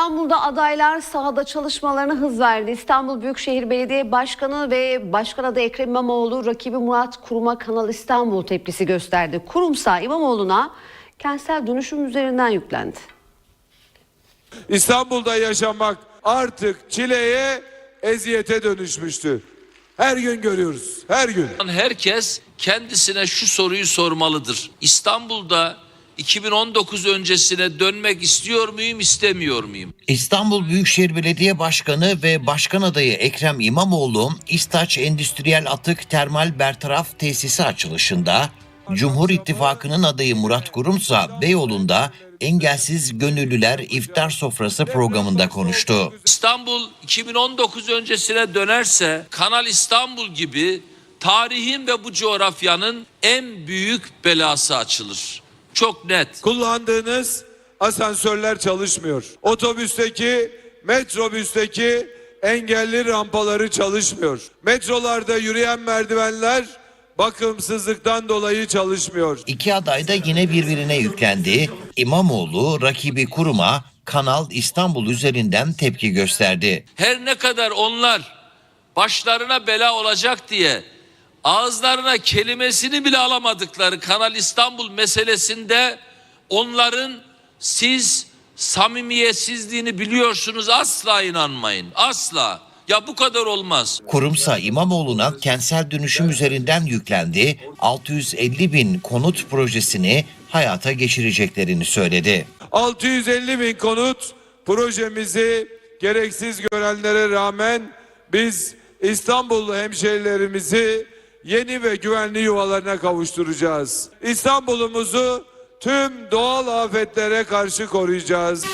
İstanbul'da adaylar sahada çalışmalarına hız verdi. İstanbul Büyükşehir Belediye Başkanı ve Başkan adayı Ekrem İmamoğlu rakibi Murat Kurum'a Kanal İstanbul tepkisi gösterdi. Kurumsa İmamoğlu'na kentsel dönüşüm üzerinden yüklendi. İstanbul'da yaşamak artık çileye, eziyete dönüşmüştü. Her gün görüyoruz, her gün. Herkes kendisine şu soruyu sormalıdır. İstanbul'da 2019 öncesine dönmek istiyor muyum, istemiyor muyum? İstanbul Büyükşehir Belediye Başkanı ve Başkan adayı Ekrem İmamoğlu, İstaç Endüstriyel Atık Termal Bertaraf Tesisi açılışında, Cumhur İttifakı'nın adayı Murat Kurumsa Beyoğlu'nda Engelsiz Gönüllüler İftar Sofrası programında konuştu. İstanbul 2019 öncesine dönerse Kanal İstanbul gibi tarihin ve bu coğrafyanın en büyük belası açılır. Çok net. Kullandığınız asansörler çalışmıyor. Otobüsteki, metrobüsteki engelli rampaları çalışmıyor. Metrolarda yürüyen merdivenler bakımsızlıktan dolayı çalışmıyor. İki aday da yine birbirine yüklendi. İmamoğlu rakibi Kurum'a Kanal İstanbul üzerinden tepki gösterdi. Her ne kadar onlar başlarına bela olacak diye ağızlarına kelimesini bile alamadıkları Kanal İstanbul meselesinde onların siz samimiyetsizliğini biliyorsunuz asla inanmayın. Asla. Ya bu kadar olmaz. Kurumsa İmamoğlu'na kentsel dönüşüm üzerinden yüklendi. 650 bin konut projesini hayata geçireceklerini söyledi. 650 bin konut projemizi gereksiz görenlere rağmen biz İstanbullu hemşehrilerimizi yeni ve güvenli yuvalarına kavuşturacağız. İstanbul'umuzu tüm doğal afetlere karşı koruyacağız.